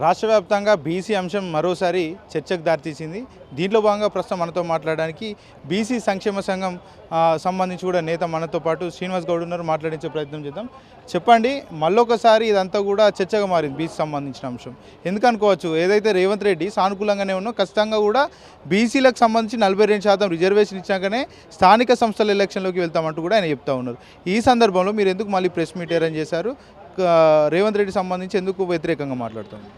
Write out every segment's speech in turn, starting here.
రాష్ట్ర వ్యాప్తంగా బీసీ అంశం మరోసారి చర్చకు దారితీసింది. దీంట్లో భాగంగా ప్రస్తుతం మనతో మాట్లాడడానికి బీసీ సంక్షేమ సంఘం సంబంధించి కూడా నేత మనతో పాటు శ్రీనివాస్ గౌడ్ ఉన్నారు. మాట్లాడించే ప్రయత్నం చేద్దాం. చెప్పండి మళ్ళొకసారి ఇదంతా కూడా చర్చగా మారింది బీసీ సంబంధించిన అంశం. ఎందుకు అనుకోవచ్చు ఏదైతే రేవంత్ రెడ్డి సానుకూలంగానే ఉన్నో ఖచ్చితంగా కూడా బీసీలకు సంబంధించి నలభై రెండు శాతం రిజర్వేషన్ ఇచ్చాకనే స్థానిక సంస్థల ఎలక్షన్లోకి వెళ్తామంటూ కూడా ఆయన చెప్తా ఉన్నారు. ఈ సందర్భంలో మీరు ఎందుకు మళ్ళీ ప్రెస్ మీట్ అరేంజ్ చేశారు? రేవంత్ రెడ్డి సంబంధించి ఎందుకు వ్యతిరేకంగా మాట్లాడుతుంది?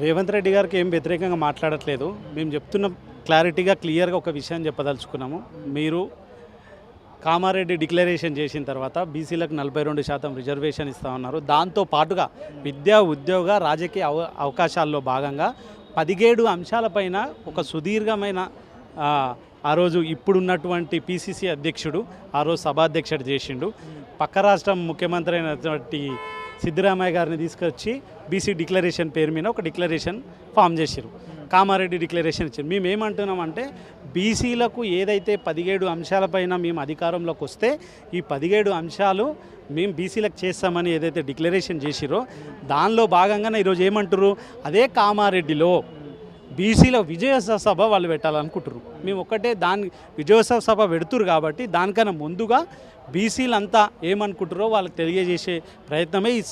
రేవంత్ రెడ్డి గారికి ఏం వ్యతిరేకంగా మాట్లాడట్లేదు. మేము చెప్తున్న క్లారిటీగా క్లియర్గా ఒక విషయం చెప్పదలుచుకున్నాము. మీరు కామారెడ్డి డిక్లరేషన్ చేసిన తర్వాత బీసీలకు నలభై రెండు శాతం రిజర్వేషన్ ఇస్తా ఉన్నారు. దాంతో పాటుగా విద్యా ఉద్యోగ రాజకీయ అవ అవకాశాల్లో భాగంగా పదిహేడు అంశాలపైన ఒక సుదీర్ఘమైన ఆ, రోజు ఇప్పుడున్నటువంటి పీసీసీ అధ్యక్షుడు ఆ రోజు సభాధ్యక్షుడు చేసిండు. పక్క రాష్ట్రం ముఖ్యమంత్రి అయినటువంటి సిద్ధరామయ్య గారిని తీసుకొచ్చి బీసీ డిక్లరేషన్ పేరు మీద ఒక డిక్లరేషన్ ఫామ్ చేశారు కామారెడ్డి డిక్లరేషన్ ఇచ్చారు. మేము ఏమంటున్నామంటే బీసీలకు ఏదైతే పదిహేడు అంశాలపైన మేము అధికారంలోకి వస్తే ఈ పదిహేడు అంశాలు మేము బీసీలకు చేస్తామని ఏదైతే డిక్లరేషన్ చేసిరో దానిలో భాగంగానే ఈరోజు ఏమంటారు అదే కామారెడ్డిలో బీసీలో విజయోత్సవ సభ వాళ్ళు పెట్టాలనుకుంటారు మేము ఒక్కటే దాని విజయోత్సవ సభ పెడుతురు కాబట్టి దానికన్నా ముందుగా బీసీలంతా ఏమనుకుంటారో వాళ్ళకి తెలియజేసే ప్రయత్నమే ఈ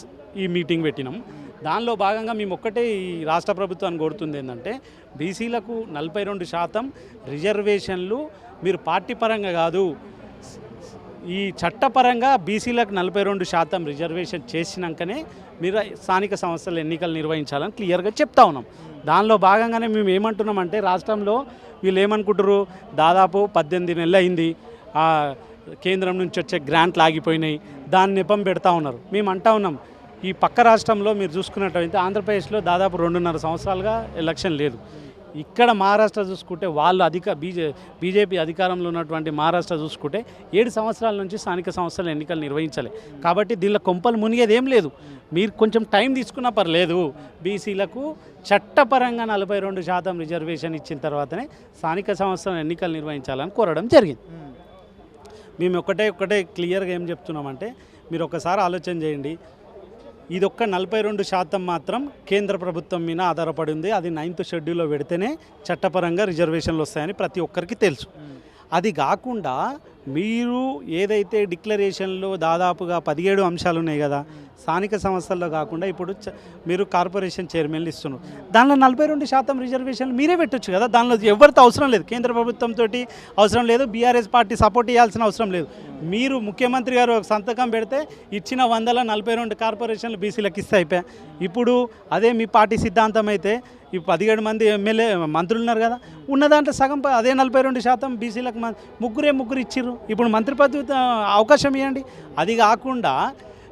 ఈ మీటింగ్ పెట్టినాం. దానిలో భాగంగా మేము ఒక్కటే ఈ రాష్ట్ర ప్రభుత్వాన్ని కోరుతుంది ఏంటంటే బీసీలకు నలభై రెండు శాతం రిజర్వేషన్లు మీరు పార్టీ పరంగా కాదు ఈ చట్టపరంగా బీసీలకు నలభై రెండు శాతం రిజర్వేషన్ చేసినాకనే మీరు స్థానిక సంస్థల ఎన్నికలు నిర్వహించాలని క్లియర్గా చెప్తా ఉన్నాం. దానిలో భాగంగానే మేము ఏమంటున్నామంటే రాష్ట్రంలో వీళ్ళు ఏమనుకుంటారు దాదాపు పద్దెనిమిది నెలలు అయింది. ఆ, కేంద్రం నుంచి వచ్చే గ్రాంట్లు ఆగిపోయినాయి. దాన్ని నెపం పెడతా ఉన్నారు. మేము అంటా ఉన్నాం ఈ పక్క రాష్ట్రంలో మీరు చూసుకున్నట్టయితే ఆంధ్రప్రదేశ్లో దాదాపు రెండున్నర సంవత్సరాలుగా ఎలక్షన్ లేదు. ఇక్కడ మహారాష్ట్ర చూసుకుంటే వాళ్ళు అధిక బీజే బీజేపీ అధికారంలో ఉన్నటువంటి మహారాష్ట్ర చూసుకుంటే ఏడు సంవత్సరాల నుంచి స్థానిక సంస్థల ఎన్నికలు నిర్వహించాలి. కాబట్టి దీనిలో కొంపలు మునిగేది ఏం లేదు. మీరు కొంచెం టైం తీసుకున్నా పర్లేదు. బీసీలకు చట్టపరంగా నలభై రెండు శాతం రిజర్వేషన్ ఇచ్చిన తర్వాతనే స్థానిక సంస్థల ఎన్నికలు నిర్వహించాలని కోరడం జరిగింది. మేము. ఒకటే ఒకటే క్లియర్గా ఏం చెప్తున్నామంటే మీరు ఒకసారి ఆలోచన చేయండి. ఇది ఒక్క నలభై రెండు శాతం మాత్రం కేంద్ర ప్రభుత్వం మీద ఆధారపడి ఉంది. అది నైన్త్ షెడ్యూల్లో పెడితేనే చట్టపరంగా రిజర్వేషన్లు వస్తాయని ప్రతి ఒక్కరికి తెలుసు. అది కాకుండా మీరు ఏదైతే డిక్లరేషన్లో దాదాపుగా పదిహేడు అంశాలు ఉన్నాయి కదా స్థానిక సంస్థల్లో కాకుండా ఇప్పుడు చ- మీరు కార్పొరేషన్ చైర్మన్లు ఇస్తున్నారు. దానిలో నలభై రెండు శాతం రిజర్వేషన్లు మీరే పెట్టొచ్చు కదా దానిలో ఎవరితో అవసరం లేదు. కేంద్ర ప్రభుత్వంతో అవసరం లేదు బీఆర్ఎస్ పార్టీ సపోర్ట్ చేయాల్సిన అవసరం లేదు. మీరు ముఖ్యమంత్రి గారు ఒక సంతకం పెడితే ఇచ్చిన వందల నలభై రెండు కార్పొరేషన్లు బీసీలకు ఇస్తే అయిపోయా. ఇప్పుడు అదే మీ పార్టీ సిద్ధాంతం అయితే ఈ పదిహేడు మంది ఎమ్మెల్యే మంత్రులు ఉన్నారు కదా ఉన్న దాంట్లో సగం అదే నలభై రెండు శాతం బీసీలకు ముగ్గురే ముగ్గురు ఇచ్చిర్రు. ఇప్పుడు మంత్రి పదవి అవకాశం ఇవ్వండి అది కాకుండా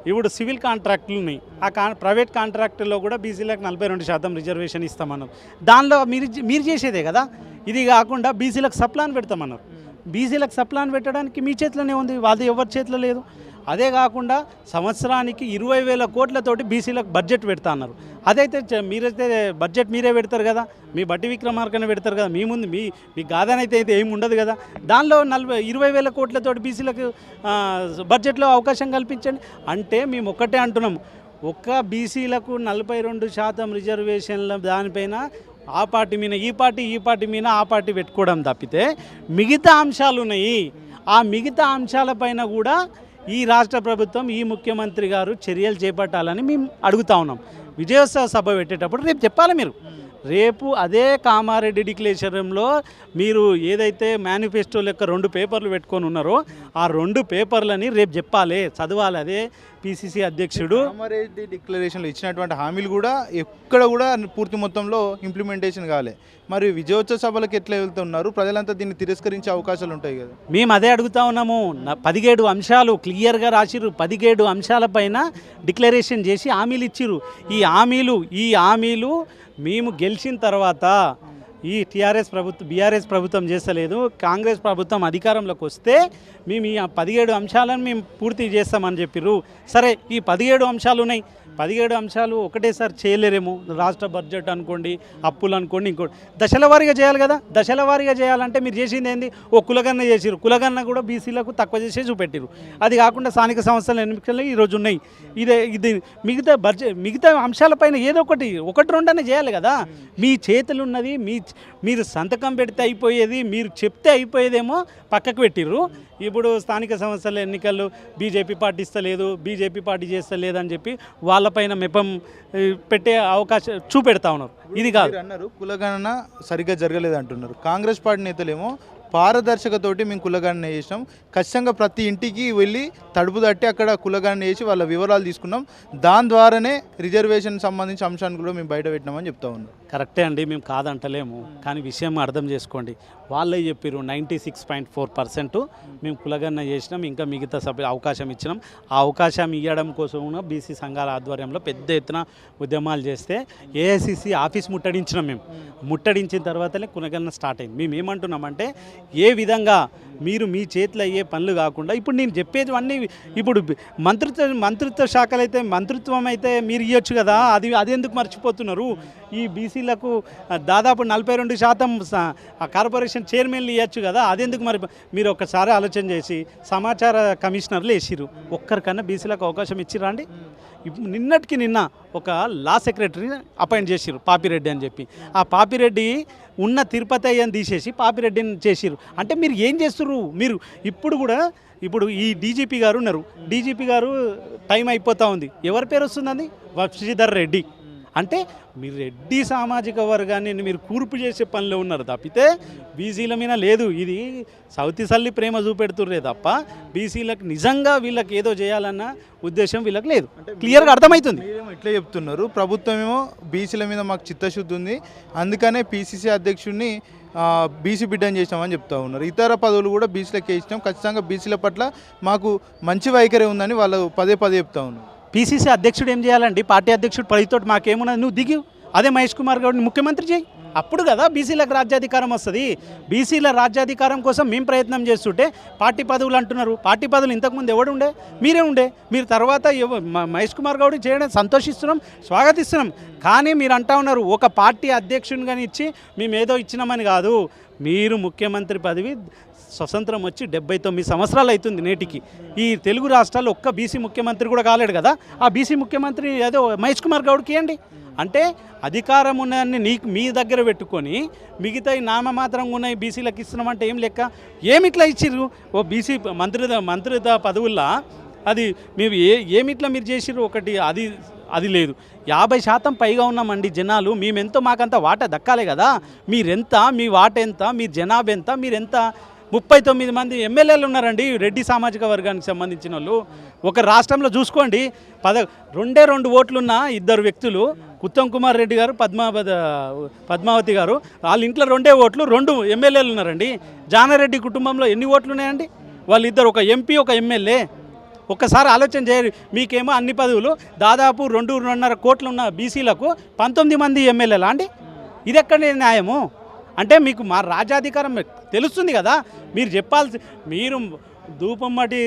ఇప్పుడు సివిల్ కాంట్రాక్టులని ఉన్నాయి ఆ కా ప్రైవేట్ కాంట్రాక్టుల్లో కూడా బీసీలకు నలభై రెండు శాతం రిజర్వేషన్ ఇస్తామన్నారు. దానిలో మీరు మీరు చేసేదే కదా? ఇది కాకుండా బీసీలకు సప్లాన్ పెడతామన్నారు. బీసీలకు సప్లాన్ పెట్టడానికి మీ చేతిలోనే ఉంది వాళ్ళది ఎవరి చేతిలో లేదు. అదే కాకుండా సంవత్సరానికి ఇరవై వేల కోట్లతోటి బీసీలకు బడ్జెట్ పెడతా అన్నారు. అదైతే మీరైతే బడ్జెట్ మీరే పెడతారు కదా? మీ బట్టి విక్రమార్కనే పెడతారు కదా? మీ ముందు మీ మీ గాధనైతే అయితే ఏమి ఉండదు కదా? దానిలో నలభై ఇరవై వేల కోట్లతోటి బీసీలకు బడ్జెట్లో అవకాశం కల్పించండి. అంటే మేము ఒక్కటే అంటున్నాం. ఒక్క బీసీలకు నలభై రెండు శాతం రిజర్వేషన్ల దానిపైన ఆ పార్టీ మీద ఈ పార్టీ ఈ పార్టీ మీద ఆ పార్టీ పెట్టుకోవడం తప్పితే మిగతా అంశాలు ఉన్నాయి. ఆ మిగతా అంశాలపైన కూడా ఈ రాష్ట్ర ప్రభుత్వం ఈ ముఖ్యమంత్రి గారు చర్యలు చేపట్టాలని మేము అడుగుతా ఉన్నాం. విజయోత్సవ సభ పెట్టేటప్పుడు రేపు చెప్పాలి మీరు. రేపు అదే కామారెడ్డి డిక్లేషన్లో మీరు ఏదైతే మేనిఫెస్టో లెక్క రెండు పేపర్లు పెట్టుకొని ఉన్నారో ఆ రెండు పేపర్లని రేపు చెప్పాలి చదవాలి అదే పిసిసి అధ్యక్షుడు. కామారెడ్డి డిక్లరేషన్లో ఇచ్చినటువంటి హామీలు కూడా ఎక్కడ కూడా పూర్తి మొత్తంలో ఇంప్లిమెంటేషన్ కాలే. మరి విజయోత్సవ సభలకు ఎట్లా వెళ్తున్నారు ప్రజలంతా దీన్ని తిరస్కరించే అవకాశాలు ఉంటాయి కదా. మేము అదే అడుగుతా ఉన్నాము. పదిహేడు అంశాలు క్లియర్గా రాసిర్రు. పదిహేడు అంశాలపైన డిక్లరేషన్ చేసి హామీలు ఇచ్చిర్రు. ఈ హామీలు ఈ హామీలు మేము గెలిచిన తర్వాత ఈ టీఆర్ఎస్ ప్రభుత్వం బీఆర్ఎస్ ప్రభుత్వం చేస్తలేదు. కాంగ్రెస్ ప్రభుత్వం అధికారంలోకి వస్తే మేము ఈ పదిహేడు అంశాలను మేము పూర్తి చేస్తామని చెప్పిర్రు. సరే ఈ పదిహేడు అంశాలు ఉన్నాయి. పదిహేడు అంశాలు ఒకటేసారి చేయలేరేమో. రాష్ట్ర బడ్జెట్ అనుకోండి అప్పులు అనుకోండి ఇంకోటి. దశల వారీగా చేయాలి కదా? దశల వారీగా చేయాలంటే మీరు చేసింది ఏంది? ఓ కులగన్న చేసిరు కులగన్న కూడా బీసీలకు తక్కువ చేసే చూపెట్టిరు అది కాకుండా స్థానిక సంస్థల ఎన్నికలు ఈరోజు ఉన్నాయి. ఇదే ఇది మిగతా బడ్జెట్ మిగతా అంశాలపైన ఏదో ఒకటి ఒకటి రెండనే చేయాలి కదా? మీ చేతులు ఉన్నది మీ మీరు సంతకం పెడితే అయిపోయేది మీరు చెప్తే అయిపోయేదేమో పక్కకు పెట్టిర్రు. ఇప్పుడు స్థానిక సంస్థల ఎన్నికలు బీజేపీ పార్టీ ఇస్తలేదు బీజేపీ పార్టీ చేస్తలేదని చెప్పి వాళ్ళ వాళ్ళపైన మెపం పెట్టే అవకాశం చూపెడతా ఉన్నారు. ఇది కాదు. అన్నారు కులగణన సరిగ్గా జరగలేదు అంటున్నారు. కాంగ్రెస్ పార్టీ నేతలేమో పారదర్శకతోటి మేము కులగణన చేసినాం. ఖచ్చితంగా ప్రతి ఇంటికి వెళ్ళి తడుపు తట్టి అక్కడ కులగణన చేసి వాళ్ళ వివరాలు తీసుకున్నాం. దాని ద్వారానే రిజర్వేషన్ సంబంధించిన అంశాన్ని కూడా మేము బయట పెట్టినామని చెప్తా ఉన్నాం. కరెక్టే అండి మేము కాదంటలేము. కానీ విషయం అర్థం చేసుకోండి. వాళ్ళే చెప్పారు ninety six point four percent మేము కులగన్న చేసినాం ఇంకా మిగతా సభ్యులు అవకాశం ఇచ్చినాం. ఆ అవకాశం ఇవ్వడం కోసం కూడా బీసీ సంఘాల ఆధ్వర్యంలో పెద్ద ఎత్తున ఉద్యమాలు చేస్తే ఏఐసిసి ఆఫీస్ ముట్టడించినాం మేము. ముట్టడించిన తర్వాతనే కులగన్న స్టార్ట్ అయింది. మేము ఏమంటున్నామంటే ఏ విధంగా మీరు మీ చేతిలో అయ్యే పనులు కాకుండా ఇప్పుడు నేను చెప్పేది ఇప్పుడు మంత్రిత్వ మంత్రిత్వ శాఖలు అయితే మంత్రిత్వం అయితే మీరు ఇవ్వచ్చు కదా? అది అది ఎందుకు మర్చిపోతున్నారు? ఈ బీసీలకు దాదాపు నలభై రెండు శాతం కార్పొరేషన్ చైర్మన్లు ఇవ్వచ్చు కదా? అదెందుకు మరి మీరు ఒక్కసారి ఆలోచన చేసి సమాచార కమిషనర్లు వేసిరు ఒక్కరికన్నా బీసీలకు అవకాశం ఇచ్చిరండి నిన్నటికి నిన్న ఒక లా సెక్రటరీని అపాయింట్ చేసిరు పాపిరెడ్డి అని చెప్పి. ఆ పాపిరెడ్డి ఉన్న తిరుపతి అయ్యని తీసేసి పాపిరెడ్డిని చేసిరు అంటే మీరు ఏం చేస్తున్నారు మీరు ఇప్పుడు కూడా ఇప్పుడు ఈ డీజీపీ గారు ఉన్నారు. డీజీపీ గారు టైం అయిపోతూ ఉంది. ఎవరి పేరు వస్తుందండి? వప్షీధర్ రెడ్డి. అంటే మీరు రెడ్డి సామాజిక వర్గాన్ని మీరు కూర్పు చేసే పనిలో ఉన్నారు తప్పితే బీసీల మీద లేదు. ఇది సౌతి సల్లి ప్రేమ చూపెడుతుర్రే తప్ప బీసీలకు నిజంగా వీళ్ళకి ఏదో చేయాలన్న ఉద్దేశం వీళ్ళకి లేదు. క్లియర్గా అర్థమవుతుంది ఇట్లా చెప్తున్నారు. ప్రభుత్వం ఏమో బీసీల మీద మాకు చిత్తశుద్ధి ఉంది అందుకనే పీసీసీ అధ్యక్షుడిని బీసీ బిడ్డని చేసినామని చెప్తా ఉన్నారు. ఇతర పదవులు కూడా బీసీలకు ఇచ్చినాం. ఖచ్చితంగా బీసీల పట్ల మాకు మంచి వైఖరి ఉందని వాళ్ళు పదే పదే చెప్తా ఉన్నారు. పీసీసీ అధ్యక్షుడు ఏం చేయాలండి? పార్టీ అధ్యక్షుడు పదితోటి మాకేమున్నది? నువ్వు దిగి. అదే మహేష్ కుమార్ గౌడ్ని ముఖ్యమంత్రి చేయి. అప్పుడు కదా బీసీలకు రాజ్యాధికారం వస్తుంది. బీసీల రాజ్యాధికారం కోసం మేము ప్రయత్నం చేస్తుంటే పార్టీ పదవులు అంటున్నారు. పార్టీ పదవులు ఇంతకుముందు ఎవడు ఉండే? మీరే ఉండే. మీరు తర్వాత మహేష్ కుమార్ గౌడ్ చేయడం సంతోషిస్తున్నాం స్వాగతిస్తున్నాం. కానీ మీరు అంటా ఉన్నారు ఒక పార్టీ అధ్యక్షునిగాని ఇచ్చి మేము ఏదో ఇచ్చినామని కాదు. మీరు ముఖ్యమంత్రి పదవి స్వతంత్రం వచ్చి డెబ్బై తొమ్మిది సంవత్సరాలు అవుతుంది నేటికి. ఈ తెలుగు రాష్ట్రాల్లో ఒక్క బీసీ ముఖ్యమంత్రి కూడా కాలేడు కదా? ఆ బీసీ ముఖ్యమంత్రి అదే మహేష్ కుమార్ గౌడ్కి అండి అంటే అధికారం ఉన్నాయని నీకు మీ దగ్గర పెట్టుకొని మిగతా ఈ నామమాత్రంగా ఉన్నాయి బీసీలకు ఇస్తున్నామంటే ఏం లెక్క? ఏమి ఇట్లా ఇచ్చిర్రు? ఓ బీసీ మంత్రి మంత్రిత పదవుల్లో? అది మీరు ఏ ఏమిట్లా మీరు చేసిర్రు? ఒకటి అది అది లేదు. యాభై శాతం పైగా ఉన్నామండి జనాలు. మేమెంతో మాకంత వాటా దక్కాలి కదా? మీరెంత? మీ వాట ఎంత మీ జనాభా ఎంత మీరెంత? ముప్పై తొమ్మిది మంది ఎమ్మెల్యేలు ఉన్నారండి రెడ్డి సామాజిక వర్గానికి సంబంధించిన వాళ్ళు. ఒక రాష్ట్రంలో చూసుకోండి పద రెండే రెండు ఓట్లున్న ఇద్దరు వ్యక్తులు ఉత్తమ్ కుమార్ రెడ్డి గారు పద్మావతి పద్మావతి గారు వాళ్ళ ఇంట్లో రెండే ఓట్లు రెండు ఎమ్మెల్యేలు ఉన్నారండి. జానారెడ్డి కుటుంబంలో ఎన్ని ఓట్లు ఉన్నాయండి? వాళ్ళిద్దరు ఒక ఎంపీ ఒక ఎమ్మెల్యే. ఒక్కసారి ఆలోచన చేయండి మీకేమో అన్ని పదవులు దాదాపు రెండు రెండున్నర కోట్లు ఉన్న బీసీలకు పంతొమ్మిది మంది ఎమ్మెల్యేలా అండి? ఇది ఎక్కడ న్యాయము? అంటే మీకు మా రాజ్యాధికారం తెలుస్తుంది కదా మీరు చెప్పాల్సి మీరు ధూపమ్మటి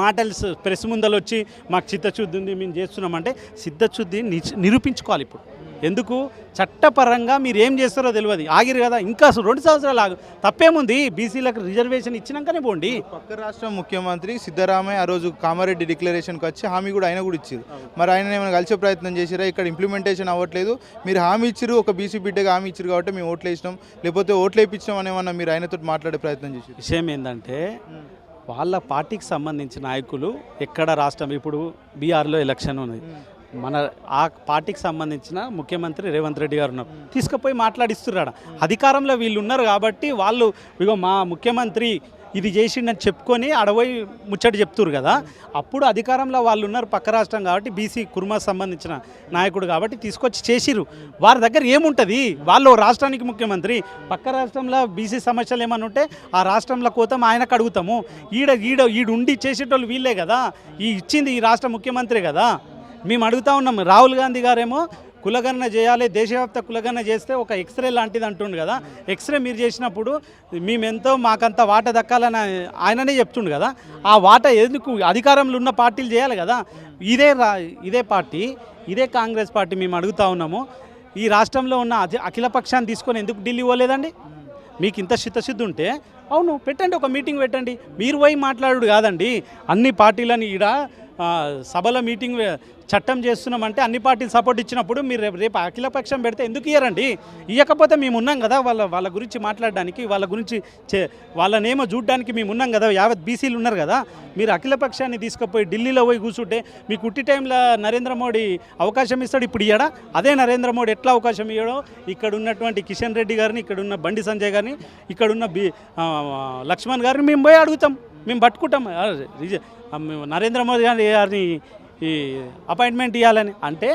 మాటలు ప్రెస్ ముందలు వచ్చి మాకు చిత్తశుద్ధి ఉంది మేము చేస్తున్నామంటే సిద్ధశుద్ధి నిరూపించుకోవాలి ఇప్పుడు. ఎందుకు? చట్టపరంగా మీరు ఏం చేస్తారో తెలియదు. ఆగిరు కదా. ఇంకా రెండు సంవత్సరాలు ఆగు. తప్పేముంది? బీసీలకు రిజర్వేషన్ ఇచ్చినాకనే పోండి. పక్క రాష్ట్ర ముఖ్యమంత్రి సిద్ధరామయ్య ఆ రోజు కామారెడ్డి డిక్లరేషన్కి వచ్చి హామీ కూడా ఆయన కూడా ఇచ్చారు మరి ఆయన ఏమైనా కలిసే ప్రయత్నం చేసిరా? ఇక్కడ ఇంప్లిమెంటేషన్ అవ్వట్లేదు. మీరు హామీ ఇచ్చారు ఒక బీసీ బిడ్డగా హామీ ఇచ్చారు కాబట్టి మేము ఓట్లు వేసినాం. లేకపోతే ఓట్లు వేయించినాం అని ఏమన్నా మీరు ఆయనతో మాట్లాడే ప్రయత్నం చేసారు విషయం ఏంటంటే వాళ్ళ పార్టీకి సంబంధించిన నాయకులు ఎక్కడ రాష్ట్రం ఇప్పుడు బీఆర్లో ఎలక్షన్ ఉన్నది మన ఆ పార్టీకి సంబంధించిన ముఖ్యమంత్రి రేవంత్ రెడ్డి గారు ఉన్నారు. తీసుకుపోయి మాట్లాడిస్తున్నాడు. అధికారంలో వీళ్ళు ఉన్నారు కాబట్టి వాళ్ళు ఇగో మా ముఖ్యమంత్రి ఇది చేసిండని చెప్పుకొని అడవై ముచ్చట చెప్తురు కదా. అప్పుడు అధికారంలో వాళ్ళు ఉన్నారు పక్క రాష్ట్రం కాబట్టి బీసీ కుర్మా సంబంధించిన నాయకుడు కాబట్టి తీసుకొచ్చి చేసిరు వారి దగ్గర ఏముంటుంది? వాళ్ళు రాష్ట్రానికి ముఖ్యమంత్రి. పక్క రాష్ట్రంలో బీసీ సమస్యలు ఏమన్నా ఉంటే ఆ రాష్ట్రంలో కోతం ఆయనకు అడుగుతాము. ఈడ ఈడ ఈడుండి చేసేటోళ్ళు వీళ్ళే కదా. ఈ ఇచ్చింది ఈ రాష్ట్ర ముఖ్యమంత్రి కదా. మేము అడుగుతా ఉన్నాం రాహుల్ గాంధీ గారేమో కులగణన చేయాలి దేశవ్యాప్త కులగణన చేస్తే ఒక ఎక్స్రే లాంటిది అంటుండు కదా. ఎక్స్రే మీరు చేసినప్పుడు మేమెంతో మాకంత వాట దక్కాలని ఆయననే చెప్తుండు కదా. ఆ వాట ఎందుకు అధికారంలో ఉన్న పార్టీలు చేయాలి కదా. ఇదే రా ఇదే పార్టీ ఇదే కాంగ్రెస్ పార్టీ మేము అడుగుతా ఉన్నాము. ఈ రాష్ట్రంలో ఉన్న అఖి- అఖిల పక్షాన్ని తీసుకొని ఎందుకు ఢిల్లీ పోలేదండి? మీకు ఇంత చిత్తశుద్ధి ఉంటే అవును పెట్టండి ఒక మీటింగ్ పెట్టండి. మీరు పోయి మాట్లాడు కాదండి. అన్ని పార్టీలని ఈడ సభల మీటింగ్ చట్టం చేస్తున్నామంటే అన్ని పార్టీలు సపోర్ట్ ఇచ్చినప్పుడు మీరు రేపు రేపు అఖిలపక్షం పెడితే ఎందుకు ఇయ్యరండి? ఇవ్వకపోతే మేము ఉన్నాం కదా వాళ్ళ వాళ్ళ గురించి మాట్లాడడానికి వాళ్ళ గురించి చే వాళ్ళనేమో చూడడానికి మేము ఉన్నాం కదా యావత్ బీసీలు ఉన్నారు కదా. మీరు అఖిలపక్షాన్ని తీసుకుపోయి ఢిల్లీలో పోయి కూర్చుంటే మీకు ఉట్టి టైంలో నరేంద్ర మోడీ అవకాశం ఇస్తాడు ఇప్పుడు ఇయ్యడా? అదే నరేంద్ర మోడీ ఎట్లా అవకాశం ఇవ్వడో ఇక్కడ ఉన్నటువంటి కిషన్ రెడ్డి గారిని ఇక్కడ ఉన్న బండి సంజయ్ గారిని ఇక్కడ ఉన్న బి లక్ష్మణ్ గారిని మేము పోయి అడుగుతాం. మేము పట్టుకుంటాం. నరేంద్ర మోదీ గారిని ఈ అపాయింట్మెంట్ ఇవ్వాలని అంటే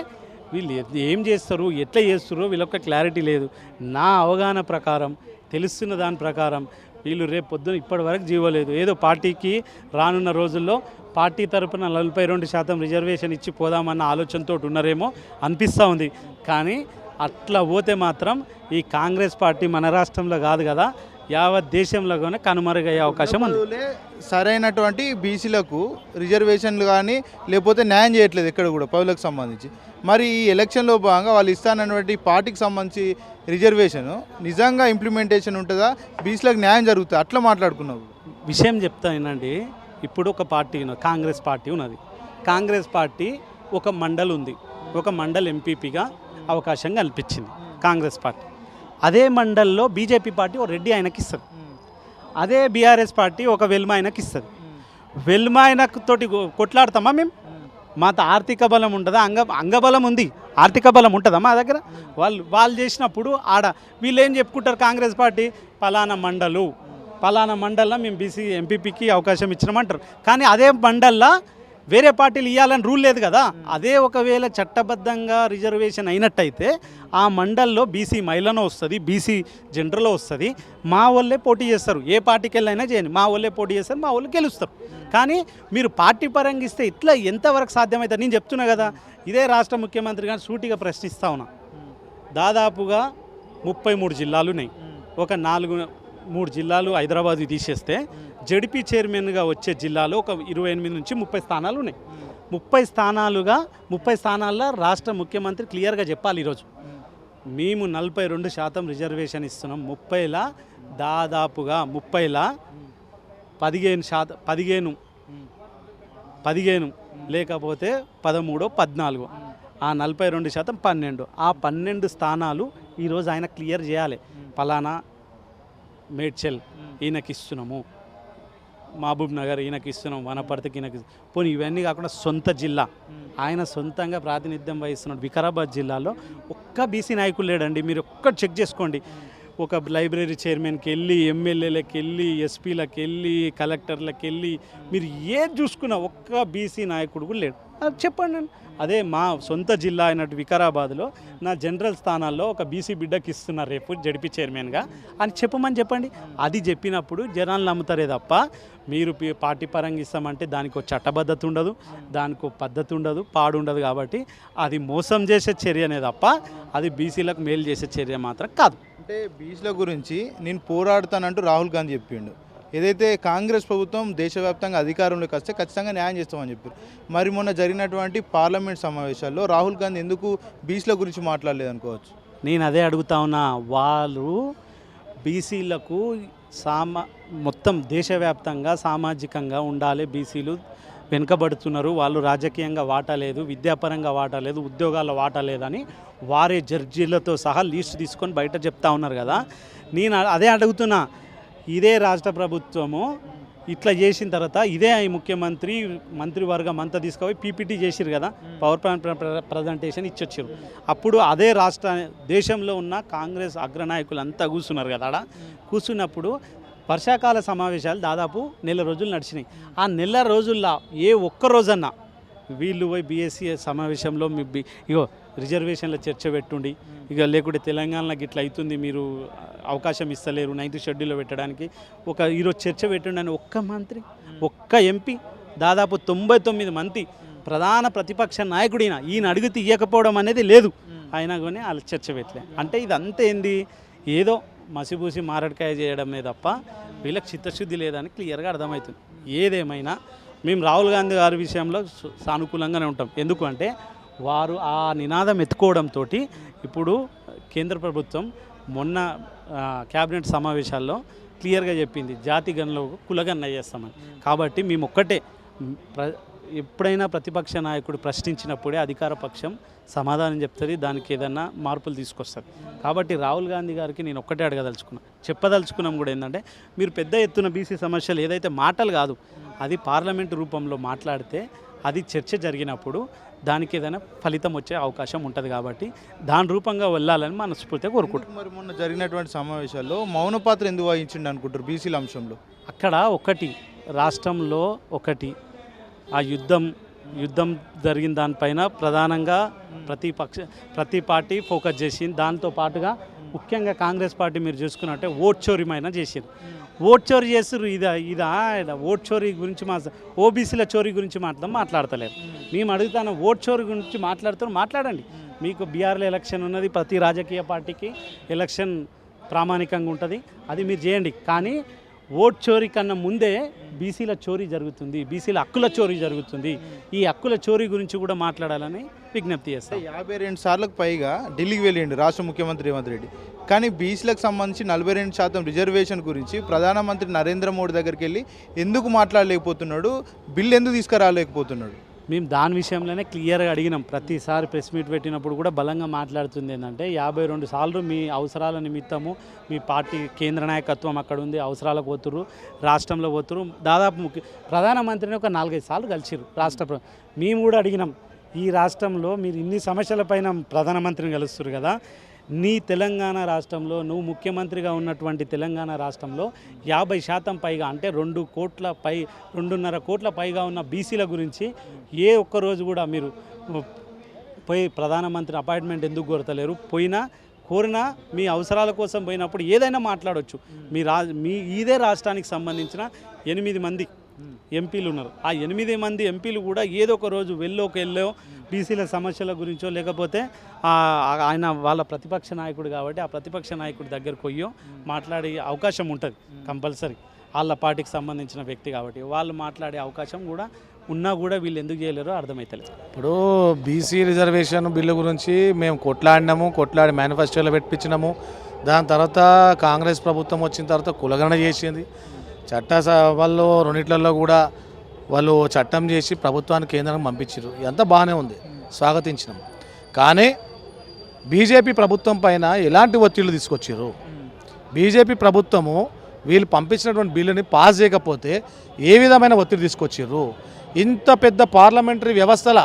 వీళ్ళు ఏం చేస్తారు ఎట్లా చేస్తారో వీళ్ళొక్క క్లారిటీ లేదు. నా అవగాహన ప్రకారం తెలుస్తున్న దాని ప్రకారం వీళ్ళు రేపు పొద్దున ఇప్పటి వరకు జీవలేదు ఏదో పార్టీకి రానున్న రోజుల్లో పార్టీ తరపున నలభై రెండు శాతం రిజర్వేషన్ ఇచ్చి పోదామన్న ఆలోచనతో ఉన్నారేమో అనిపిస్తూ ఉంది. కానీ అట్లా పోతే మాత్రం ఈ కాంగ్రెస్ పార్టీ మన రాష్ట్రంలో కాదు కదా యావత్ దేశంలోనే కనుమరుగయ్యే అవకాశం ఉంది. సరైనటువంటి బీసీలకు రిజర్వేషన్లు కానీ లేకపోతే న్యాయం చేయట్లేదు ఎక్కడ కూడా పదవులకు సంబంధించి. మరి ఈ ఎలక్షన్లో భాగంగా వాళ్ళు ఇస్తానటువంటి పార్టీకి సంబంధించి రిజర్వేషన్ నిజంగా ఇంప్లిమెంటేషన్ ఉంటుందా? బీసీలకు న్యాయం జరుగుతుంది? అట్లా మాట్లాడుకున్నావు. విషయం చెప్తానండి ఇప్పుడు ఒక పార్టీ ఉన్నది కాంగ్రెస్ పార్టీ ఉన్నది. కాంగ్రెస్ పార్టీ ఒక మండల్ ఉంది. ఒక మండల్ ఎంపీపీగా అవకాశం కల్పించింది కాంగ్రెస్ పార్టీ. అదే మండల్లో బీజేపీ పార్టీ ఒక రెడ్డి ఆయనకి ఇస్తుంది అదే బీఆర్ఎస్ పార్టీ ఒక వెల్మ ఆయనకి ఇస్తుంది వెల్మ ఆయనతోటి తోటి కొట్లాడతామా మేము? మాతో ఆర్థిక బలం ఉంటుందా అంగ అంగబలం ఉంది. ఆర్థిక బలం ఉంటుందా మా దగ్గర? వాళ్ళు వాళ్ళు చేసినప్పుడు ఆడ వీళ్ళు ఏం చెప్పుకుంటారు కాంగ్రెస్ పార్టీ? పలానా మండలు. పలానా మండల్లో మేము బీసీ ఎంపీపీకి అవకాశం ఇచ్చినామంటారు. కానీ అదే మండల్లో వేరే పార్టీలు ఇవ్వాలని రూల్ లేదు కదా. అదే ఒకవేళ చట్టబద్ధంగా రిజర్వేషన్ అయినట్టయితే ఆ మండల్లో బీసీ మహిళనో వస్తుంది బీసీ జనరల్ వస్తుంది మా వాళ్ళే పోటీ చేస్తారు. ఏ పార్టీకి వెళ్ళైనా చేయండి. మా వాళ్ళే పోటీ చేస్తారు మా వాళ్ళు గెలుస్తారు. కానీ మీరు పార్టీ పరంగా ఇస్తే ఇట్లా ఎంతవరకు సాధ్యమవుతుంది నేను చెప్తున్నా కదా. ఇదే రాష్ట్ర ముఖ్యమంత్రి గారిని సూటిగా ప్రశ్నిస్తా ఉన్నా. దాదాపుగా ముప్పై మూడు జిల్లాలు ఉన్నాయి. ఒక నాలుగు మూడు జిల్లాలు హైదరాబాద్ తీసేస్తే జడిపి చైర్మన్గా వచ్చే జిల్లాలో ఒక ఇరవై ఎనిమిది నుంచి ముప్పై స్థానాలు ఉన్నాయి. ముప్పై స్థానాలుగా ముప్పై స్థానాల్లో రాష్ట్ర ముఖ్యమంత్రి క్లియర్గా చెప్పాలి ఈరోజు. మేము నలభై రెండు శాతం రిజర్వేషన్ ఇస్తున్నాం. ముప్పైలా దాదాపుగా ముప్పైలా పదిహేను శాతం పదిహేను పదిహేను లేకపోతే పదమూడో పద్నాలుగు. ఆ నలభై రెండు శాతం పన్నెండు. ఆ పన్నెండు స్థానాలు ఈరోజు ఆయన క్లియర్ చేయాలి. పలానా మేడ్చల్ ఈయనకి ఇస్తున్నాము మహబూబ్ నగర్ ఈయనకి ఇస్తున్నాం వనపర్తికి ఈయనకి పోనీ ఇవన్నీ కాకుండా సొంత జిల్లా. ఆయన సొంతంగా ప్రాతినిధ్యం వహిస్తున్నాడు వికారాబాద్ జిల్లాలో. ఒక్క బీసీ నాయకులు లేడండి మీరు ఒక్కటి చెక్ చేసుకోండి. ఒక లైబ్రరీ చైర్మన్కి వెళ్ళి ఎమ్మెల్యేలకు వెళ్ళి ఎస్పీలకు వెళ్ళి కలెక్టర్లకు వెళ్ళి మీరు ఏది చూసుకున్నా ఒక్క బీసీ నాయకుడు కూడా లేడు. చెప్పండి నేను. అదే మా సొంత జిల్లా అయినట్టు వికారాబాద్లో నా జనరల్ స్థానాల్లో ఒక బీసీ బిడ్డకి ఇస్తున్నారు రేపు జడిపి చైర్మన్గా. అని చెప్పమని చెప్పండి. అది చెప్పినప్పుడు జనాలు నమ్ముతారే తప్ప మీరు పి- పార్టీ పరంగా ఇస్తామంటే దానికి ఒక చట్టబద్ధత ఉండదు దానికి ఒక పద్ధతి ఉండదు పాడు ఉండదు కాబట్టి అది మోసం చేసే చర్యనే తప్ప అది బీసీలకు మేలు చేసే చర్య మాత్రం కాదు. అంటే బీచ్ల గురించి నేను పోరాడుతానంటూ రాహుల్ గాంధీ చెప్పిండు. ఏదైతే కాంగ్రెస్ ప్రభుత్వం దేశవ్యాప్తంగా అధికారంలోకి వస్తే ఖచ్చితంగా న్యాయం చేస్తామని చెప్పారు. మరి మొన్న జరిగినటువంటి పార్లమెంట్ సమావేశాల్లో రాహుల్ గాంధీ ఎందుకు బీచ్ల గురించి మాట్లాడలేదు అనుకోవచ్చు? నేను అదే అడుగుతా ఉన్నా వాళ్ళు బీసీలకు సామా మొత్తం దేశవ్యాప్తంగా సామాజికంగా ఉండాలి. బీసీలు వెనుకబడుతున్నారు. వాళ్ళు రాజకీయంగా వాటా లేదు విద్యాపరంగా వాటా లేదు ఉద్యోగాల్లో వాటా లేదని వారే జడ్జీలతో సహా లీస్ట్ తీసుకొని బయట చెప్తా ఉన్నారు కదా. నేను అదే అడుగుతున్నా ఇదే రాష్ట్ర ప్రభుత్వము. ఇట్లా చేసిన తర్వాత ఇదే ముఖ్యమంత్రి మంత్రివర్గం అంతా తీసుకుపోయి పీపీటీ చేసిరు కదా. పవర్ పాయింట్ ప్రజెంటేషన్ ఇచ్చొచ్చారు అప్పుడు అదే రాష్ట్ర దేశంలో ఉన్న కాంగ్రెస్ అగ్రనాయకులు అంతా కూర్చున్నారు కదా ఆడ. కూర్చున్నప్పుడు వర్షాకాల సమావేశాలు దాదాపు నెల రోజులు నడిచినాయి. ఆ నెల రోజుల్లో ఏ ఒక్క రోజన్నా వీళ్ళు పోయి బీఎస్సీ సమావేశంలో మీ ఇగో రిజర్వేషన్ల చర్చ పెట్టుండి ఇక లేకుంటే తెలంగాణలో ఇట్లా అవుతుంది మీరు అవకాశం ఇస్తలేరు నైన్త్ షెడ్యూల్లో పెట్టడానికి. ఒక ఈరోజు చర్చ పెట్టండి అని ఒక్క మంత్రి ఒక్క ఎంపీ దాదాపు తొంభై తొమ్మిది మంది ప్రధాన ప్రతిపక్ష నాయకుడిన ఈయన అడిగితే ఇవ్వకపోవడం అనేది లేదు. అయినా కానీ వాళ్ళు చర్చ పెట్టలే. అంటే ఇదంతా ఏంది? ఏదో మసిబూసి మారడికాయ చేయడమే తప్ప వీళ్ళకి చిత్తశుద్ధి లేదని క్లియర్గా అర్థమవుతుంది. ఏదేమైనా మేము రాహుల్ గాంధీ గారి విషయంలో సానుకూలంగానే ఉంటాం. ఎందుకు అంటే వారు ఆ నినాదం ఎత్తుకోవడంతో ఇప్పుడు కేంద్ర ప్రభుత్వం మొన్న క్యాబినెట్ సమావేశాల్లో క్లియర్గా చెప్పింది జాతి గన్లో కులగన్న చేస్తామని. కాబట్టి మేము ఒక్కటే ప్ర ఎప్పుడైనా ప్రతిపక్ష నాయకుడు ప్రశ్నించినప్పుడే అధికార పక్షం సమాధానం చెప్తుంది దానికి ఏదన్నా మార్పులు తీసుకొస్తుంది. కాబట్టి రాహుల్ గాంధీ గారికి నేను ఒక్కటే అడగదలుచుకున్నా. చెప్పదలుచుకున్నాం కూడా ఏంటంటే మీరు పెద్ద ఎత్తున బీసీ సమస్యలు ఏదైతే మాటలు కాదు అది పార్లమెంటు రూపంలో మాట్లాడితే అది చర్చ జరిగినప్పుడు దానికి ఏదైనా ఫలితం వచ్చే అవకాశం ఉంటుంది కాబట్టి దాని రూపంగా వెళ్ళాలని మనస్ఫూర్తిగా కోరుకుంటున్నాం. మరి మొన్న జరిగినటువంటి సమావేశాల్లో మౌన పాత్ర ఎందుకు వహించిండు అనుకుంటారు బీసీల అంశంలో? అక్కడ ఒకటి రాష్ట్రంలో ఒకటి. ఆ యుద్ధం యుద్ధం జరిగిన దానిపైన ప్రధానంగా ప్రతి పక్ష ప్రతి పార్టీ ఫోకస్ చేసింది. దాంతో పాటుగా ముఖ్యంగా కాంగ్రెస్ పార్టీ మీరు చూసుకున్నట్టే ఓట్ చోరీమైన చేసింది. ఓట్ చోరీ చేస్తారు ఇదా ఇదా ఇలా ఓట్ చోరీ గురించి మా ఓబీసీల చోరీ గురించి మాట్లాడదాం మాట్లాడతలేరు. మేము అడుగుతాను ఓట్ చోరీ గురించి మాట్లాడుతారు మాట్లాడండి. మీకు బీఆర్లో ఎలక్షన్ ఉన్నది ప్రతి రాజకీయ పార్టీకి ఎలక్షన్ ప్రామాణికంగా ఉంటుంది. అది మీరు చేయండి. కానీ ఓట్ చోరీ కన్నా ముందే బీసీల చోరీ జరుగుతుంది బీసీల హక్కుల చోరీ జరుగుతుంది. ఈ హక్కుల చోరీ గురించి కూడా మాట్లాడాలని విజ్ఞప్తి చేస్తాం. యాభై రెండు సార్లకు పైగా ఢిల్లీకి వెళ్ళిండు రాష్ట్ర ముఖ్యమంత్రి రేవంత్ రెడ్డి. కానీ బీసీలకు సంబంధించి నలభై రెండు శాతం రిజర్వేషన్ గురించి ప్రధానమంత్రి నరేంద్ర మోడీ దగ్గరికి వెళ్ళి ఎందుకు మాట్లాడలేకపోతున్నాడు బిల్ ఎందుకు తీసుకురాలేకపోతున్నాడు? మేము దాని విషయంలోనే క్లియర్గా అడిగినాం. ప్రతిసారి ప్రెస్ మీట్ పెట్టినప్పుడు కూడా బలంగా మాట్లాడుతుంది ఏంటంటే యాభై రెండు సార్లు మీ అవసరాల నిమిత్తము మీ పార్టీ కేంద్ర నాయకత్వం అక్కడ ఉంది అవసరాలకు పోతురు రాష్ట్రంలో పోతురు దాదాపు ముఖ్య ప్రధానమంత్రిని ఒక నాలుగైదు సార్లు కలిసిరు రాష్ట్ర ప్ర- మేము కూడా అడిగినాం ఈ రాష్ట్రంలో మీరు ఇన్ని సమస్యలపైన ప్రధానమంత్రిని కలుస్తారు కదా నీ తెలంగాణ రాష్ట్రంలో నువ్వు ముఖ్యమంత్రిగా ఉన్నటువంటి తెలంగాణ రాష్ట్రంలో యాభై శాతం పైగా అంటే రెండు కోట్ల పై రెండున్నర కోట్ల పైగా ఉన్న బీసీల గురించి ఏ ఒక్క రోజు కూడా మీరు పోయి ప్రధానమంత్రి అపాయింట్మెంట్ ఎందుకు కోరతలేరు? పోయినా కోరినా మీ అవసరాల కోసం పోయినప్పుడు ఏదైనా మాట్లాడవచ్చు మీ రా మీ ఇదే రాష్ట్రానికి సంబంధించిన ఎనిమిది మంది ఎంపీలు ఉన్నారు. ఆ ఎనిమిది మంది ఎంపీలు కూడా ఏదో ఒక రోజు వెళ్ళోకి వెళ్ళో బీసీల సమస్యల గురించో లేకపోతే ఆయన వాళ్ళ ప్రతిపక్ష నాయకుడు కాబట్టి ఆ ప్రతిపక్ష నాయకుడి దగ్గరకు పోయో మాట్లాడే అవకాశం ఉంటుంది కంపల్సరీ. వాళ్ళ పార్టీకి సంబంధించిన వ్యక్తి కాబట్టి వాళ్ళు మాట్లాడే అవకాశం కూడా ఉన్నా కూడా వీళ్ళు ఎందుకు చేయలేరో అర్థమవుతలేదు ఇప్పుడు బీసీ రిజర్వేషన్ బిల్లు గురించి మేము కొట్లాడినాము కొట్లాడి మేనిఫెస్టోలో పెట్టించినాము. దాని తర్వాత కాంగ్రెస్ ప్రభుత్వం వచ్చిన తర్వాత కులగణన చేసింది. చట్టసభల్లో రెండిట్లలో కూడా వాళ్ళు చట్టం చేసి ప్రభుత్వానికి కేంద్రానికి పంపించారు ఎంత బాగానే ఉంది. స్వాగతించినాం. కానీ బీజేపీ ప్రభుత్వం పైన ఎలాంటి ఒత్తిళ్ళు తీసుకొచ్చారు బీజేపీ ప్రభుత్వము వీళ్ళు పంపించినటువంటి బిల్లుని పాస్ చేయకపోతే ఏ విధమైన ఒత్తిడి తీసుకొచ్చారు ఇంత పెద్ద పార్లమెంటరీ వ్యవస్థల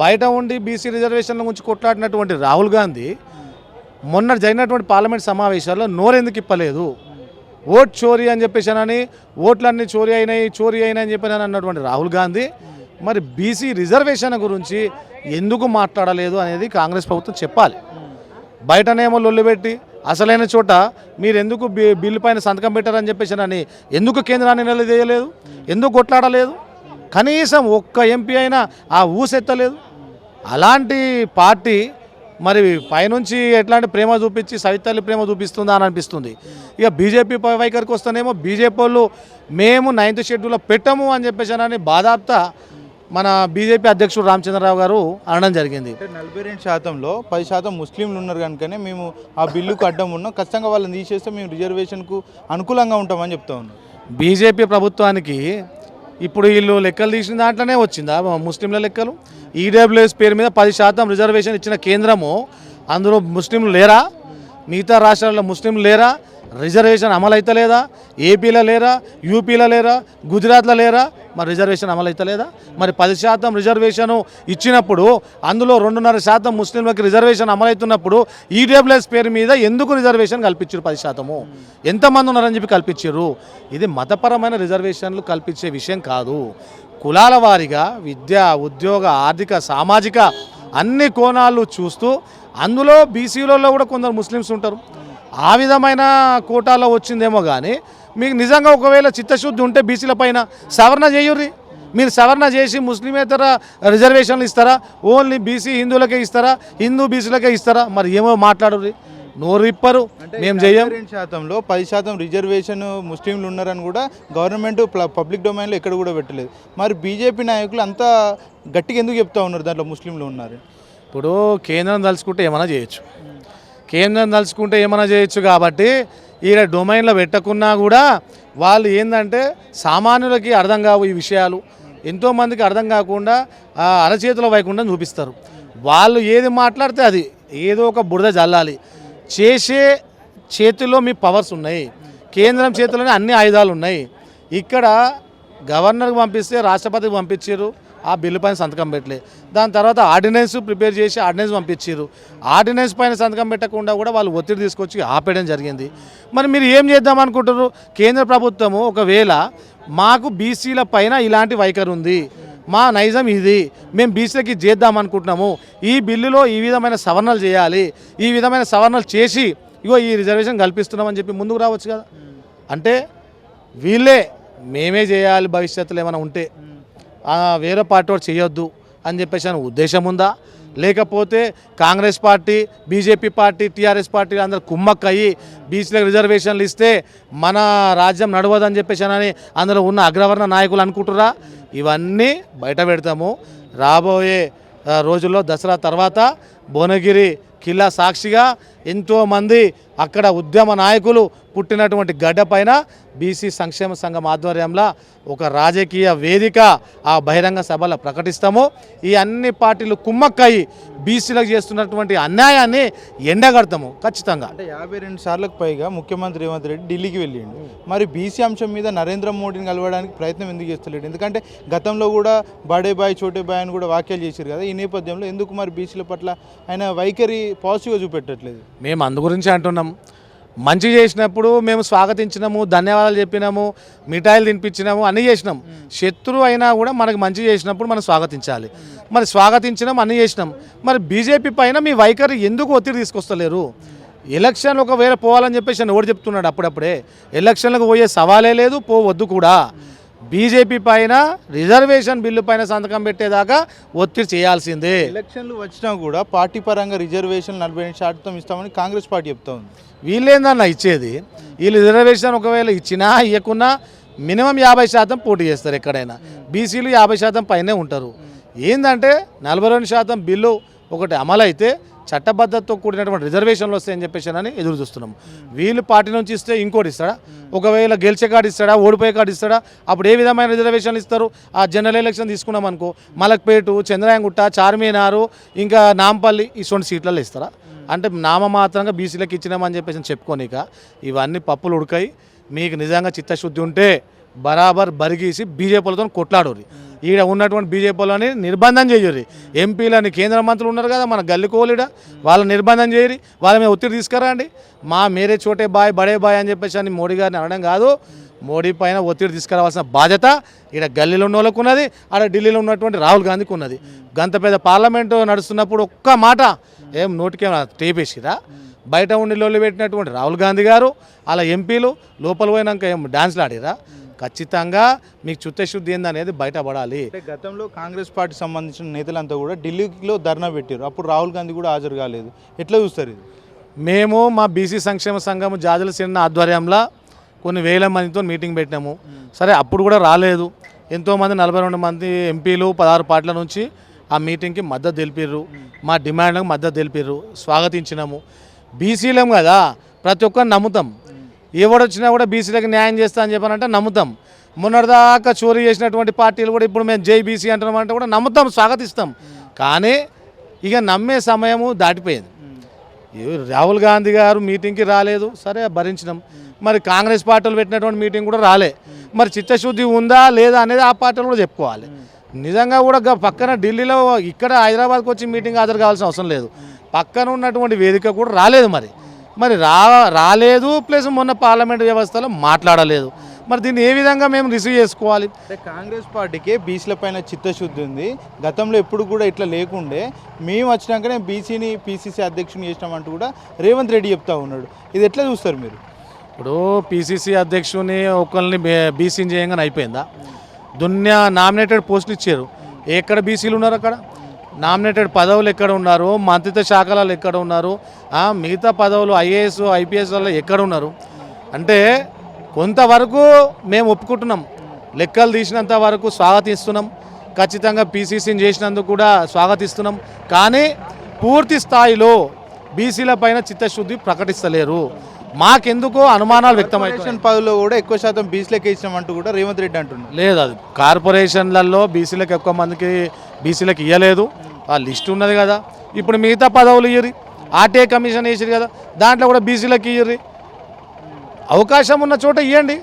బయట ఉండి బీసీ రిజర్వేషన్ల గురించి కొట్లాడినటువంటి రాహుల్ గాంధీ మొన్న జరిగినటువంటి పార్లమెంట్ సమావేశాల్లో నోరెందుకు ఇప్పలేదు? ఓట్ చోరీ అని చెప్పేసానని ఓట్లన్నీ చోరీ అయినాయి చోరీ అయినాయి అని చెప్పి అన్నటువంటి రాహుల్ గాంధీ. మరి బీసీ రిజర్వేషన్ గురించి ఎందుకు మాట్లాడలేదు అనేది కాంగ్రెస్ ప్రభుత్వం చెప్పాలి. బయటనేమో లొల్లుపెట్టి అసలైన చోట మీరు ఎందుకు బి బిల్లు పైన సంతకం పెట్టారని చెప్పేసానని ఎందుకు కేంద్రాన్ని నిలదీయలేదు? ఎందుకు కొట్లాడలేదు? కనీసం ఒక్క ఎంపీ అయినా ఆ ఊసెత్తలేదు? అలాంటి పార్టీ మరి పైనుంచి ఎట్లాంటి ప్రేమ చూపించి సవితల్లి ప్రేమ చూపిస్తుందా అని అనిపిస్తుంది. ఇక బీజేపీ వైఖరికి వస్తేనేమో బీజేపీ వాళ్ళు మేము నైన్త్ షెడ్యూల్లో పెట్టము అని చెప్పేసి అని బాధాప్త మన బీజేపీ అధ్యక్షుడు రామచంద్రరావు గారు అనడం జరిగింది. నలభై రెండు శాతంలో పది శాతం ముస్లింలు ఉన్నారు కనుకనే మేము ఆ బిల్లుకు అడ్డం ఉన్నాం ఖచ్చితంగా వాళ్ళని తీసేస్తే మేము రిజర్వేషన్కు అనుకూలంగా ఉంటామని చెప్తా ఉన్నాం. బీజేపీ ప్రభుత్వానికి ఇప్పుడు వీళ్ళు లెక్కలు తీసిన దాంట్లోనే వచ్చిందా? ముస్లింల లెక్కలు? ఈడబ్ల్యూఎస్ పేరు మీద పది శాతం రిజర్వేషన్ ఇచ్చిన కేంద్రము అందులో ముస్లింలు లేరా? మిగతా రాష్ట్రాల్లో ముస్లింలు లేరా? రిజర్వేషన్ అమలైతలేదా ఏపీలో లేరా? యూపీలో లేరా? గుజరాత్లో లేరా? మరి రిజర్వేషన్ అమలైతలేదా మరి పది శాతం రిజర్వేషన్ ఇచ్చినప్పుడు అందులో రెండున్నర శాతం ముస్లింలకు రిజర్వేషన్ అమలవుతున్నప్పుడు ఈడబ్ల్యూఎస్ పేరు మీద ఎందుకు రిజర్వేషన్ కల్పించారు పది శాతము? ఎంతమంది ఉన్నారని చెప్పి కల్పించారు. ఇది మతపరమైన రిజర్వేషన్లు కల్పించే విషయం కాదు. కులాల వారీగా విద్య ఉద్యోగ ఆర్థిక సామాజిక అన్ని కోణాలు చూస్తూ అందులో బీసీలలో కూడా కొందరు ముస్లిమ్స్ ఉంటారు. ఆ విధమైన కోటాలో వచ్చిందేమో కానీ మీకు నిజంగా ఒకవేళ చిత్తశుద్ధి ఉంటే బీసీల పైన సవరణ చేయుర్రి? మీరు సవరణ చేసి ముస్లిమేతర రిజర్వేషన్లు ఇస్తారా? ఓన్లీ బీసీ హిందువులకే ఇస్తారా? హిందూ బీసీలకే ఇస్తారా? మరి ఏమో మాట్లాడరు నోరు ఇప్పరు మేము రెండు శాతంలో పది శాతం రిజర్వేషన్ ముస్లింలు ఉన్నారని కూడా గవర్నమెంట్ పబ్లిక్ డొమైన్లో ఎక్కడ కూడా పెట్టలేదు. మరి బీజేపీ నాయకులు అంతా గట్టిగా ఎందుకు చెప్తా ఉన్నారు దాంట్లో ముస్లింలు ఉన్నారు ఇప్పుడు కేంద్రం తలుచుకుంటే ఏమైనా చేయొచ్చు. కేంద్రం తలుచుకుంటే ఏమైనా చేయొచ్చు కాబట్టి ఈడ డొమైన్లో పెట్టకున్నా కూడా వాళ్ళు ఏంటంటే సామాన్యులకి అర్థం కావు ఈ విషయాలు. ఎంతోమందికి అర్థం కాకుండా అరచేతుల వైకుండా చూపిస్తారు. వాళ్ళు ఏది మాట్లాడితే అది ఏదో ఒక బురద జల్లాలి. చేసే చేతిలో మీ పవర్స్ ఉన్నాయి. కేంద్రం చేతిలోనే అన్ని ఆయుధాలు ఉన్నాయి. ఇక్కడ గవర్నర్కి పంపిస్తే రాష్ట్రపతికి పంపించారు ఆ బిల్లు పైన సంతకం పెట్టలే. దాని తర్వాత ఆర్డినెన్స్ ప్రిపేర్ చేసి ఆర్డినెన్స్ పంపించారు ఆర్డినెన్స్ పైన సంతకం పెట్టకుండా కూడా వాళ్ళు ఒత్తిడి తీసుకొచ్చి ఆపేయడం జరిగింది. మరి మీరు ఏం చేద్దాం అనుకుంటారు కేంద్ర ప్రభుత్వము ఒకవేళ మాకు బీసీల పైన ఇలాంటి వైఖరి ఉంది. మా నైజం ఇది. మేము బీసీలకి చేద్దాం అనుకుంటున్నాము. ఈ బిల్లులో ఈ విధమైన సవరణలు చేయాలి. ఈ విధమైన సవరణలు చేసి ఇగో ఈ రిజర్వేషన్ కల్పిస్తున్నామని చెప్పి ముందుకు రావచ్చు కదా. అంటే వీళ్ళే మేమే చేయాలి భవిష్యత్తులో ఏమైనా ఉంటే. వేరే పార్టీ వాడు చేయొద్దు అని చెప్పేసి అని ఉద్దేశం ఉందా? లేకపోతే Congress party BJP party TRS party అందరు కుమ్మక్కయ్యి బీచ్లకు రిజర్వేషన్లు ఇస్తే మన రాజ్యం నడవదని చెప్పేసి అని అందులో ఉన్న అగ్రవర్ణ నాయకులు అనుకుంటురా ఇవన్నీ బయట పెడతాము. రాబోయే రోజుల్లో దసరా తర్వాత భువనగిరి కిల్లా సాక్షిగా ఎంతోమంది అక్కడ ఉద్యమ నాయకులు పుట్టినటువంటి గడ్డ పైన బీసీ సంక్షేమ సంఘం ఆధ్వర్యంలో ఒక రాజకీయ వేదిక ఆ బహిరంగ సభలో ప్రకటిస్తాము. ఈ అన్ని పార్టీలు కుమ్మక్కయి బీసీలకు చేస్తున్నటువంటి అన్యాయాన్ని ఎండగడతాము. ఖచ్చితంగా. అంటే యాభై రెండు సార్లకు పైగా ముఖ్యమంత్రి రేవంత్ రెడ్డి ఢిల్లీకి వెళ్ళిండు. మరి బీసీ అంశం మీద నరేంద్ర మోడీని కలవడానికి ప్రయత్నం ఎందుకు చేస్తలేడు? ఎందుకంటే గతంలో కూడా బడే బాయ్ చోటే బాయ్ అని కూడా వ్యాఖ్యలు చేశారు కదా. ఈ నేపథ్యంలో ఎందుకు మరి బీసీల పట్ల ఆయన వైఖరి పాజిటివ్గా చూపెట్టట్లేదు? మేము అందు గురించి అంటున్నాం. మంచి చేసినప్పుడు మేము స్వాగతించినాము ధన్యవాదాలు చెప్పినాము మిఠాయిలు తినిపించినాము అన్నీ చేసినాం. శత్రువు అయినా కూడా మనకు మంచి చేసినప్పుడు మనం స్వాగతించాలి. మరి స్వాగతించినాం అన్నీ చేసినాం. మరి బీజేపీ పైన మీ వైఖరి ఎందుకు ఒత్తిడి తీసుకొస్తలేరు? ఎలక్షన్ ఒకవేళ పోవాలని చెప్పేసి అని ఓడి చెప్తున్నాడు అప్పుడప్పుడే? ఎలక్షన్లకు పోయే సవాలే లేదు పోవద్దు కూడా. బీజేపీ పైన రిజర్వేషన్ బిల్లు పైన సంతకం పెట్టేదాకా ఒత్తిడి చేయాల్సిందే. ఎలక్షన్లు వచ్చినా కూడా పార్టీ పరంగా రిజర్వేషన్ నలభై రెండు శాతం ఇస్తామని కాంగ్రెస్ పార్టీ చెప్తా ఉంది వీళ్ళేందన్న ఇచ్చేది? వీళ్ళు రిజర్వేషన్ ఒకవేళ ఇచ్చినా ఇవ్వకున్నా మినిమం యాభై శాతం పోటీ చేస్తారు ఎక్కడైనా. బీసీలు యాభై శాతం పైనే ఉంటారు. ఏంటంటే నలభై రెండు శాతం బిల్లు ఒకటి అమలు అయితే చట్టబద్ధతతో కూడినటువంటి రిజర్వేషన్లు వస్తాయని చెప్పేసి అని ఎదురు చూస్తున్నాం వీళ్ళు పార్టీ నుంచి ఇస్తే ఇంకోటి ఇస్తాడా? ఒకవేళ గెలిచే కార్డు ఇస్తాడా? ఓడిపోయే కార్డు ఇస్తాడా? అప్పుడు ఏ విధమైన రిజర్వేషన్లు ఇస్తారు? ఆ జనరల్ ఎలక్షన్ తీసుకున్నాం అనుకో మలక్పేటు చంద్రాయంగుట్ట చార్మినారు ఇంకా నాంపల్లి ఇటువంటి సీట్లలో ఇస్తారా? అంటే నామమాత్రంగా బీసీలకు ఇచ్చినామని చెప్పేసి చెప్పుకోనిక ఇవన్నీ పప్పులు ఉడకాయి. మీకు నిజంగా చిత్తశుద్ధి ఉంటే బరాబర్ బరిగీసి బీజేపీలతో కొట్లాడుర్రి. ఈడ ఉన్నటువంటి బీజేపీలని నిర్బంధం చేయరు ఎంపీలని కేంద్ర మంత్రులు ఉన్నారు కదా మన గల్లికోలీడ వాళ్ళని నిర్బంధం చేయరు వాళ్ళ మీద ఒత్తిడి తీసుకురండి. మా మేరే చోటే బాయ్ బడే బాయ్ అని చెప్పేసి అని మోడీ గారిని అనడం కాదు. మోడీ పైన ఒత్తిడి తీసుకురావాల్సిన బాధ్యత ఇక్కడ గల్లీలో ఉన్న వాళ్ళకు ఉన్నది ఆడ ఢిల్లీలో ఉన్నటువంటి రాహుల్ గాంధీకి ఉన్నది గంత పెద్ద పార్లమెంటు నడుస్తున్నప్పుడు ఒక్క మాట ఏం నోటికేం టేపేసిరా? బయట ఉండి లోళ్ళు పెట్టినటువంటి రాహుల్ గాంధీ గారు అలా ఎంపీలు లోపల పోయినాక ఏం డాన్స్లు ఆడిరా? ఖచ్చితంగా మీకు చిత్తశుద్ధి ఏందనేది బయటపడాలి. గతంలో కాంగ్రెస్ పార్టీ సంబంధించిన నేతలంతా కూడా ఢిల్లీలో ధర్నా పెట్టారు. అప్పుడు రాహుల్ గాంధీ కూడా హాజరు కాలేదు. ఎట్లా చూస్తారు ఇది? మేము మా బీసీ సంక్షేమ సంఘం జాజల సిన్న ఆధ్వర్యంలో కొన్ని వేల మందితో మీటింగ్ పెట్టినాము సరే అప్పుడు కూడా రాలేదు. ఎంతోమంది నలభై రెండు మంది ఎంపీలు పదహారు పార్టీల నుంచి ఆ మీటింగ్కి మద్దతు తెలిపారు మా డిమాండ్లకు మద్దతు తెలిపారు స్వాగతించినాము. బీసీలం కదా ప్రతి ఒక్కరిని నమ్ముతాం. ఎవడొచ్చినా కూడా బీసీలకు న్యాయం చేస్తా అని చెప్పానంటే నమ్ముతాం. మొన్నటిదాకా చోరీ చేసినటువంటి పార్టీలు కూడా ఇప్పుడు మేము జైబీసీ అంటున్నాం అంటే కూడా నమ్ముతాం స్వాగతిస్తాం. కానీ ఇక నమ్మే సమయము దాటిపోయింది. ఏ- రాహుల్ గాంధీ గారు మీటింగ్కి రాలేదు సరే భరించినాం. మరి కాంగ్రెస్ పార్టీలు పెట్టినటువంటి మీటింగ్ కూడా రాలే. మరి చిత్తశుద్ధి ఉందా లేదా అనేది ఆ పార్టీలు కూడా చెప్పుకోవాలి. నిజంగా కూడా పక్కన ఢిల్లీలో ఇక్కడ హైదరాబాద్కి వచ్చి మీటింగ్ హాజరు కావాల్సిన అవసరం లేదు. పక్కన ఉన్నటువంటి వేదిక కూడా రాలేదు మరి. మరి రా రాలేదు ప్లస్ మొన్న పార్లమెంట్ వ్యవస్థలో మాట్లాడలేదు. మరి దీన్ని ఏ విధంగా మేము రిసీవ్ చేసుకోవాలి? అంటే కాంగ్రెస్ పార్టీకి బీసీల పైన చిత్తశుద్ధి ఉంది. గతంలో ఎప్పుడు కూడా ఇట్లా లేకుండే. మేము వచ్చినాకనే బీసీని పీసీసీ అధ్యక్షుని చేసినామంటూ కూడా రేవంత్ రెడ్డి చెప్తా ఉన్నాడు. ఇది ఎట్లా చూస్తారు మీరు? ఇప్పుడు పిసిసి అధ్యక్షుని ఒకరిని బీసీని చేయంగానే అయిపోయిందా? దున్యా నామినేటెడ్ పోస్టులు ఇచ్చారు. ఎక్కడ బీసీలు ఉన్నారు అక్కడ? నామినేటెడ్ పదవులు ఎక్కడ ఉన్నారు? మంత్రిత్వ శాఖలలో ఎక్కడ ఉన్నారు? మిగతా పదవులు ఐఏఎస్ ఐపీఎస్లలో ఎక్కడ ఉన్నారు? అంటే కొంతవరకు మేము ఒప్పుకుంటున్నాం. లెక్కలు తీసినంత వరకు స్వాగతిస్తున్నాం. ఖచ్చితంగా పీసీసీని చేసినందుకు కూడా స్వాగతిస్తున్నాం. కానీ పూర్తి స్థాయిలో బీసీల పైన చిత్తశుద్ధి ప్రకటిస్తలేరు. మాకెందుకో అనుమానాలు కార్పొరేషన్ పదవుల్లో కూడా ఎక్కువ శాతం బీసీలకే ఇచ్చినామంటూ కూడా రేవంత్ రెడ్డి అంటున్నారు. లేదు అది కార్పొరేషన్లలో బీసీలకు ఎక్కువ మందికి బీసీలకు ఇవ్వలేదు ఆ లిస్ట్ ఉన్నది కదా. ఇప్పుడు మిగతా పదవులు ఇయ్యరి. ఆర్టీఐ కమిషన్ వేసిరు కదా. దాంట్లో కూడా బీసీలకు ఇయ్యరి. అవకాశం ఉన్న చోట ఇవ్వండి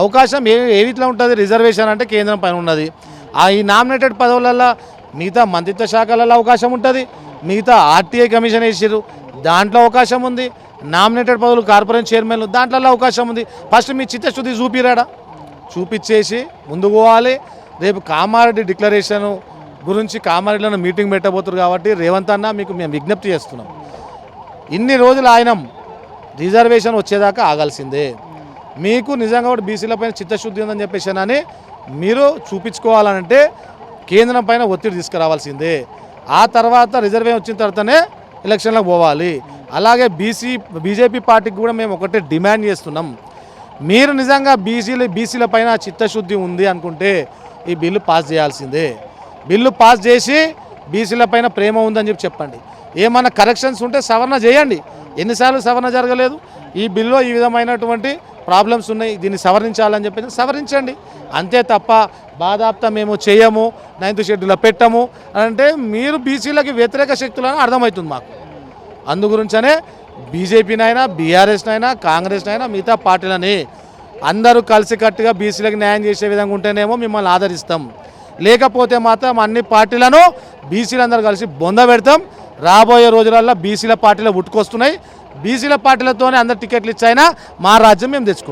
అవకాశం ఏ ఏ రీతిలో ఉంటుంది? రిజర్వేషన్ అంటే కేంద్రం పైన ఉన్నది. ఆ ఈ నామినేటెడ్ పదవులలో మిగతా మంత్రిత్వ శాఖలలో అవకాశం ఉంటుంది. మిగతా ఆర్టీఐ కమిషన్ వేసిర్రు దాంట్లో అవకాశం ఉంది. నామినేటెడ్ పదవులు కార్పొరేషన్ చైర్మన్లు దాంట్లో అవకాశం ఉంది. ఫస్ట్ మీ చిత్తశుద్ధి చూపిరాడా? చూపించేసి ముందుకు పోవాలి. రేపు కామారెడ్డి డిక్లరేషన్ గురించి కామారెడ్డిలో మీటింగ్ పెట్టబోతున్నారు కాబట్టి రేవంత్ అన్న మీకు మేము విజ్ఞప్తి చేస్తున్నాం. ఇన్ని రోజులు ఆయన రిజర్వేషన్ వచ్చేదాకా ఆగాల్సిందే. మీకు నిజంగా కూడా బీసీల పైన చిత్తశుద్ధి ఉందని చెప్పేసానని మీరు చూపించుకోవాలంటే కేంద్రం పైన ఒత్తిడి తీసుకురావాల్సిందే. ఆ తర్వాత రిజర్వేషన్ వచ్చిన తర్వాతనే ఎలక్షన్లకు పోవాలి. అలాగే బీసీ బీజేపీ పార్టీకి కూడా మేము ఒకటే డిమాండ్ చేస్తున్నాం. మీరు నిజంగా బీసీలు బీసీల పైన చిత్తశుద్ధి ఉంది అనుకుంటే ఈ బిల్లు పాస్ చేయాల్సిందే. బిల్లు పాస్ చేసి బీసీల పైన ప్రేమ ఉందని చెప్పి చెప్పండి. ఏమన్నా కరెక్షన్స్ ఉంటే సవరణ చేయండి. ఎన్నిసార్లు సవరణ జరగలేదు. ఈ బిల్లులో ఈ విధమైనటువంటి ప్రాబ్లమ్స్ ఉన్నాయి దీన్ని సవరించాలని చెప్పి సవరించండి. అంతే తప్ప బాధాప్త మేము చేయము నైన్త్ షెడ్యూల్లో పెట్టము అంటే మీరు బీసీలకి వ్యతిరేక శక్తులని అర్థమవుతుంది మాకు. అందు గురించనే బీజేపీనైనా బీఆర్ఎస్నైనా కాంగ్రెస్నైనా మిగతా పార్టీలని అందరూ కలిసికట్టుగా బీసీలకు న్యాయం చేసే విధంగా ఉంటేనేమో మిమ్మల్ని ఆదరిస్తాం. లేకపోతే మాత్రం అన్ని పార్టీలను బీసీలందరూ కలిసి బొంద పెడతాం. రాబోయే రోజులలో బీసీల పార్టీలు ఉట్టుకొస్తున్నాయి. బీసీల పార్టీలతోనే అందరు టికెట్లు ఇచ్చైనా మా రాజ్యం మేము తెచ్చుకుంటాం.